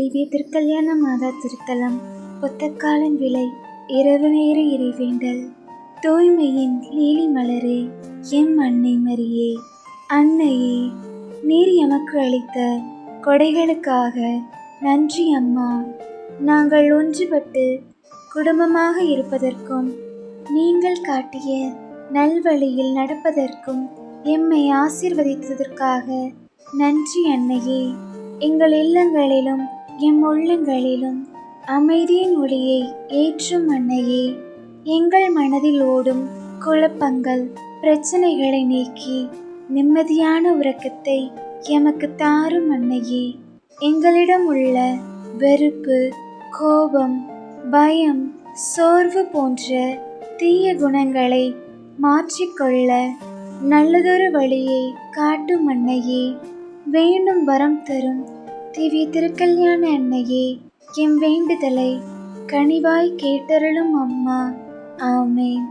திவ்ய திருக்கல்யாண மாதா திருத்தலம் ஒத்தக்காலன் விலை இரவு நேர இறைவேண்டல் தூய்மையின் லீலி மலரே எம் அன்னை மரியே. அன்னையே நீர் எமக்கு அளித்த கொடைகளுக்காக நன்றி அம்மா. நாங்கள் ஒன்றுபட்டு குடும்பமாக இருப்பதற்கும் நீங்கள் காட்டிய நல்வழியில் நடப்பதற்கும் எம்மை ஆசீர்வதித்ததற்காக நன்றி அன்னையே. எங்கள் இல்லங்களிலும் எம் உள்ளங்களிலும் அமைதியின் ஒளியை ஏற்றும் அன்னையே எங்கள் மனதில் ஓடும் குழப்பங்கள் பிரச்சனைகளை நீக்கி நிம்மதியான உறக்கத்தை எமக்கு தாரும் அன்னையே. எங்களிடம் உள்ள வெறுப்பு கோபம் பயம் சோர்வு போன்ற தீய குணங்களை மாற்றிக்கொள்ள நல்லதொரு வழியை காட்டும் அன்னையே. வேண்டும் வரம் தரும் தேவி திருக்கல்யாண அன்னையே எம் வேண்டுதலை கனிவாய் கேட்டருளும் அம்மா. ஆமேன்.